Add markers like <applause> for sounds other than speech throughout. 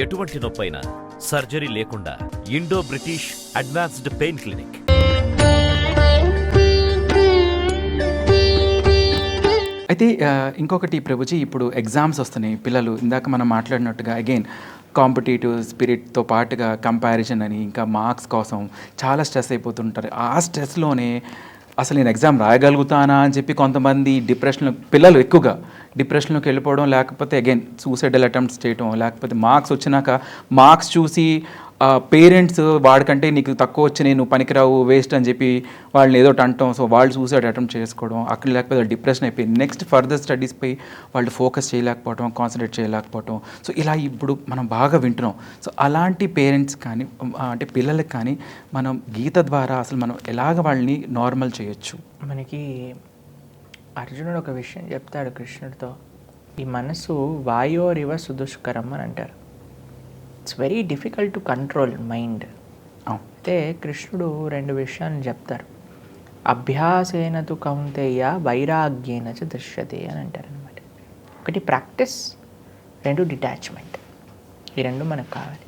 ఎటువంటి నొప్పైనా సర్జరీ లేకుండా Indo British advanced pain clinic. అయితే ఇంకొకటి ప్రభుజీ ఇప్పుడు ఎగ్జామ్స్ వస్తున్నాయి. పిల్లలు ఇందాక మనం మాట్లాడినట్టుగా అగైన్ కాంపిటేటివ్ స్పిరిట్తో పాటుగా కంపారిజన్ అని ఇంకా మార్క్స్ కోసం చాలా స్ట్రెస్ అయిపోతుంటారు. ఆ స్ట్రెస్లోనే అసలు నేను ఎగ్జామ్ రాయగలుగుతానా అని చెప్పి కొంతమంది డిప్రెషన్లో పిల్లలు ఎక్కువగా డిప్రెషన్లోకి వెళ్ళిపోవడం లేకపోతే అగైన్ సూసైడల్ అటెంప్ట్స్ చేయడం లేకపోతే మార్క్స్ వచ్చినాక మార్క్స్ చూసి పేరెంట్స్ వాడికంటే నీకు తక్కువ వచ్చినాయి నువ్వు పనికిరావు వేస్ట్ అని చెప్పి వాళ్ళని ఏదో అంటాం. సో వాళ్ళు సూసైడ్ అటెంప్ట్ చేసుకోవడం అక్కడ లేకపోతే డిప్రెషన్ అయిపోయి నెక్స్ట్ ఫర్దర్ స్టడీస్పై వాళ్ళు ఫోకస్ చేయలేకపోవడం కాన్సన్ట్రేట్ చేయలేకపోవడం సో ఇలా ఇప్పుడు మనం బాగా వింటున్నాం. సో అలాంటి పేరెంట్స్ కానీ అంటే పిల్లలకి కానీ మనం గీత ద్వారా అసలు మనం ఎలాగ వాళ్ళని నార్మల్ చేయొచ్చు? మనకి అర్జునుడు ఒక విషయం చెప్తాడు కృష్ణుడితో. ఈ మనసు వాయోరివ సుదుష్కరం అని అంటారు. It's very difficult to control mind అయితే కృష్ణుడు రెండు విషయాలు చెప్తారు. అభ్యాసేన తు కౌంతేయ వైరాగ్యేన చ దృశ్యతే అని అంటారు అనమాట ఒకటి ప్రాక్టీస్ రెండు డిటాచ్మెంట్. ఈ రెండు మనకు కావాలి.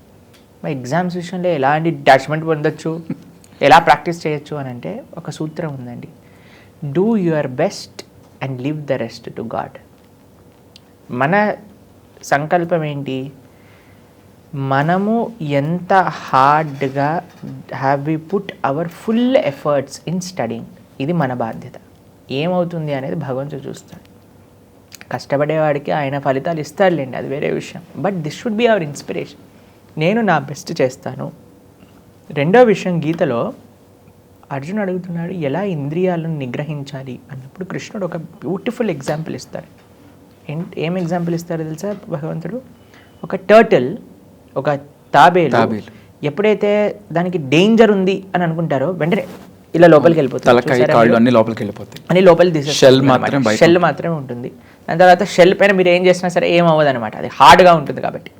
మరి ఎగ్జామ్స్ విషయంలో ఎలాంటి డిటాచ్మెంట్ పొందొచ్చు? <laughs> ఎలా ప్రాక్టీస్ చేయొచ్చు అని అంటే ఒక సూత్రం ఉందండి. Do your best and leave the rest to god మన సంకల్పం ఏంటి? మనము ఎంత హార్డ్గా have we put our full efforts in studying ఇది మన బాధ్యత. ఏమవుతుంది అనేది భగవంతుడు చూస్తాడు. కష్టపడేవాడికి ఆయన ఫలితాలు ఇస్తాడులేండి అది వేరే విషయం. But this should be our inspiration నేను నా బెస్ట్ చేస్తాను. రెండో విషయం గీతలో అర్జున్ అడుగుతున్నాడు ఎలా ఇంద్రియాలను నిగ్రహించాలి? అన్నప్పుడు కృష్ణుడు ఒక బ్యూటిఫుల్ ఎగ్జాంపుల్ ఇస్తాడు. ఏం- ఎగ్జాంపుల్ ఇస్తారో తెలుసా భగవంతుడు? ఒక టర్టిల్ ఒక తాబేలు. ఎప్పుడైతే దానికి డేంజర్ ఉంది అని అనుకుంటారో వెంటనే ఇలా లోపలికి వెళ్ళిపోతుంది? అన్ని లోపలికి వెళ్ళిపోతాయి. అని లోపలి తీసేస్తుంది Shell అన్నమాట. మాత్రం బయట షెల్ మాత్రమే ఉంటుంది. దాని తర్వాత షెల్ పైన మీరు ఏం చేసినా సరే ఏం అవ్వదు అనమాట అది హార్డ్గా ఉంటుంది కాబట్టి.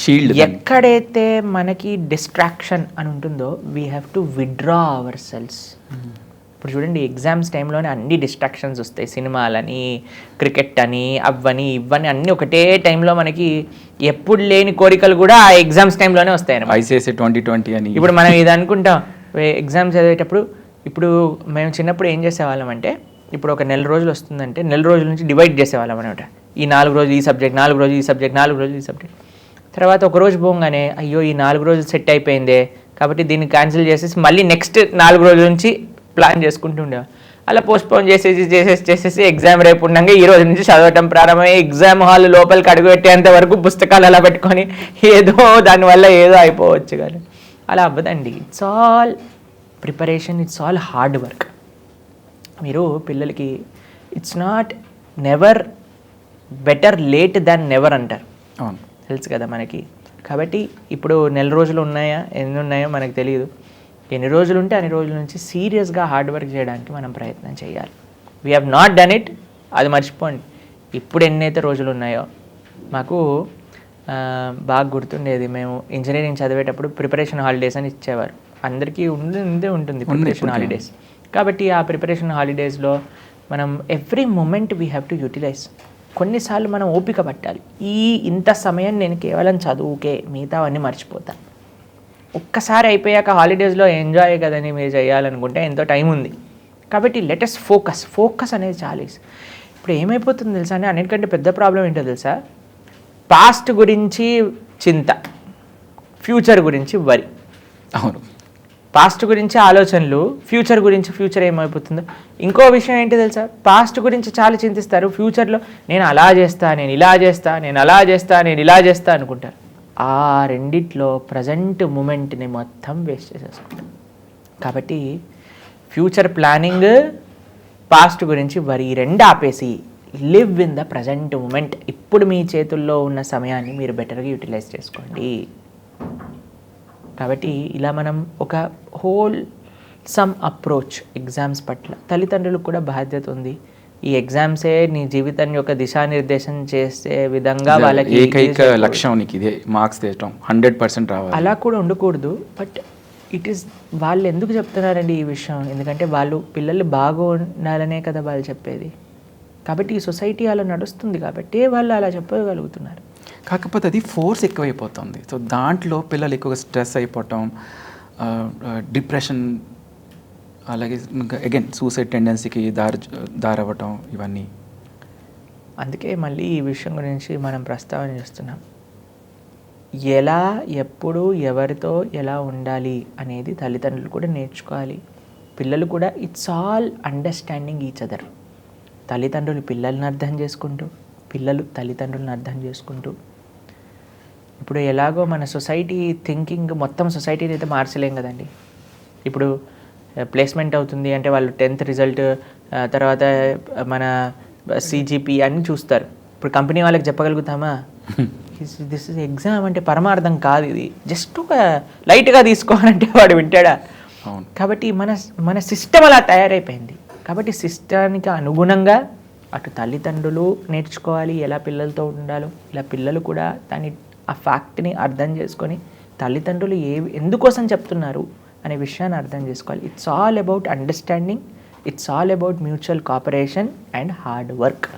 షీల్డ్ ఎక్కడైతే మనకి డిస్ట్రాక్షన్ అని ఉంటుందో we have to withdraw our selves ఇప్పుడు చూడండి ఎగ్జామ్స్ టైంలోనే అన్ని డిస్ట్రాక్షన్స్ వస్తాయి. సినిమాలని క్రికెట్ అని అవ్వని ఇవ్వని అన్ని ఒకటే టైంలో మనకి ఎప్పుడు లేని కోరికలు కూడా ఆ ఎగ్జామ్స్ టైంలోనే వస్తాయి ఐసిఐసి ట్వంటీ ట్వంటీ అని. ఇప్పుడు మనం ఇది అనుకుంటాం ఎగ్జామ్స్ చదివేటప్పుడు ఇప్పుడు మేము చిన్నప్పుడు ఏం చేసేవాళ్ళం అంటే ఇప్పుడు ఒక నెల రోజులు వస్తుందంటే నెల రోజుల నుంచి డివైడ్ చేసేవాళ్ళం అనమాట ఈ నాలుగు రోజులు ఈ సబ్జెక్ట్ నాలుగు రోజులు ఈ సబ్జెక్ట్ నాలుగు రోజులు ఈ సబ్జెక్ట్ తర్వాత ఒక రోజు పోగానే అయ్యో ఈ నాలుగు రోజులు సెట్ అయిపోయిందే. కాబట్టి దీన్ని క్యాన్సిల్ చేసేసి మళ్ళీ నెక్స్ట్ నాలుగు రోజుల నుంచి ప్లాన్ చేసుకుంటుండే అలా పోస్ట్పోన్ చేసేసి చేసేసి చేసేసి ఎగ్జామ్ రేపు ఉండగా ఈ రోజు నుంచి చదవటం ప్రారంభమై ఎగ్జామ్ హాల్ లోపలికి అడుగుపెట్టేంత వరకు పుస్తకాలు అలా పెట్టుకొని ఏదో దానివల్ల ఏదో అయిపోవచ్చు కానీ. అలా అవ్వదండి. It's all preparation it's all hard work మీరు పిల్లలకి it's not never better late than never అంటారు. అవును. తెలుసు కదా మనకి. కాబట్టి ఇప్పుడు నెల రోజులు ఉన్నాయా? ఎన్ని ఉన్నాయో మనకు తెలియదు ఎన్ని రోజులు ఉంటే అన్ని రోజుల నుంచి సీరియస్గా హార్డ్ వర్క్ చేయడానికి మనం ప్రయత్నం చేయాలి. We have not done it అది మర్చిపోండి. ఇప్పుడు ఎన్నైతే రోజులు ఉన్నాయో మాకు బాగా గుర్తుండేది. మేము ఇంజనీరింగ్ చదివేటప్పుడు ప్రిపరేషన్ హాలిడేస్ అని ఇచ్చేవారు. అందరికీ ఉండే ఉందే ఉంటుంది ప్రిపరేషన్ హాలిడేస్. కాబట్టి ఆ ప్రిపరేషన్ హాలిడేస్లో మనం every moment we have to utilize కొన్నిసార్లు మనం ఓపిక పట్టాలి. ఈ ఇంత సమయం నేను కేవలం చదువుకే మిగతావన్నీ మర్చిపోతాను ఒక్కసారి అయిపోయాక హాలిడేస్లో ఎంజాయ్ కదని మీరు చేయాలనుకుంటే ఎంతో టైం ఉంది. కాబట్టి లెటెస్ట్ ఫోకస్ ఫోకస్ అనేది చాలా. ఇప్పుడు ఏమైపోతుంది తెలుసా అని అన్నిటికంటే పెద్ద ప్రాబ్లం ఏంటో తెలుసా? పాస్ట్ గురించి చింత. ఫ్యూచర్ గురించి వరి అవును. పాస్ట్ గురించి ఆలోచనలు ఫ్యూచర్ గురించి ఫ్యూచర్ ఏమైపోతుందో. ఇంకో విషయం ఏంటి తెలుసా? పాస్ట్ గురించి చాలా చింతిస్తారు. ఫ్యూచర్లో నేను అలా చేస్తా నేను ఇలా చేస్తా నేను అలా చేస్తా నేను ఇలా చేస్తా అనుకుంటారు. ఆ రెండిట్లో ప్రజెంట్ మూమెంట్ని మొత్తం వేస్ట్ చేసేసుకుంటారు. కాబట్టి ఫ్యూచర్ ప్లానింగ్ పాస్ట్ గురించి వరి రెండు ఆపేసి live in the present moment ఇప్పుడు మీ చేతుల్లో ఉన్న సమయాన్ని మీరు బెటర్గా యూటిలైజ్ చేసుకోండి. కాబట్టి ఇలా మనం ఒక హోల్ సమ్ అప్రోచ్ ఎగ్జామ్స్ పట్ల. తల్లిదండ్రులకు కూడా బాధ్యత ఉంది. ఈ ఎగ్జామ్సే నీ జీవితం యొక్క దిశానిర్దేశం చేసే విధంగా వాళ్ళకి ఏకైక లక్ష్యం నీకు ఇదే మార్క్స్ తీయటం. హండ్రెడ్ పర్సెంట్ రావాలి. అలా కూడా ఉండకూడదు. బట్ ఇట్ ఈస్ వాళ్ళు ఎందుకు చెప్తున్నారండి ఈ విషయం? ఎందుకంటే వాళ్ళు పిల్లలు బాగా ఉండాలనే కదా వాళ్ళు చెప్పేది. కాబట్టి ఈ సొసైటీ అలా నడుస్తుంది కాబట్టి వాళ్ళు అలా చెప్పగలుగుతున్నారు. కాకపోతే అది ఫోర్స్ ఎక్కువైపోతుంది. సో దాంట్లో పిల్లలు ఎక్కువగా స్ట్రెస్ అయిపోవటం డిప్రెషన్ అలాగే అగైన్ సూసైడ్ టెండెన్సీకి దారి దారవ్వటం ఇవన్నీ. అందుకే మళ్ళీ ఈ విషయం గురించి మనం ప్రస్తావన చేస్తున్నాం. ఎలా ఎప్పుడు ఎవరితో ఎలా ఉండాలి అనేది తల్లిదండ్రులు కూడా నేర్చుకోవాలి. పిల్లలు కూడా it's all understanding each other తల్లిదండ్రులు పిల్లల్ని అర్థం చేసుకుంటూ పిల్లలు తల్లిదండ్రులను అర్థం చేసుకుంటూ ఇప్పుడు ఎలాగో మన సొసైటీ థింకింగ్ మొత్తం సొసైటీని అయితే మార్చలేం కదండి. ఇప్పుడు ప్లేస్మెంట్ అవుతుంది అంటే వాళ్ళు టెన్త్ రిజల్ట్ తర్వాత మన సిజిపి అన్ని చూస్తారు. ఇప్పుడు కంపెనీ వాళ్ళకి చెప్పగలుగుతామా? దిస్ ఇస్ ఎగ్జామ్ అంటే పరమార్థం కాదు ఇది. జస్ట్ ఒక లైట్గా తీసుకోవాలంటే వాడు వింటాడా? అవును. కాబట్టి మన మన సిస్టమ్ అలా తయారైపోయింది. కాబట్టి సిస్టానికి అనుగుణంగా అటు తల్లిదండ్రులు నేర్చుకోవాలి ఎలా పిల్లలతో ఉండాలో ఇలా పిల్లలు కూడా దాని ఆ ఫ్యాక్ట్ని అర్థం చేసుకొని తల్లిదండ్రులు ఏ ఎందుకోసం చెప్తున్నారు అనే విషయాన్ని అర్థం చేసుకోవాలి. It's all about understanding it's all about mutual cooperation and hard work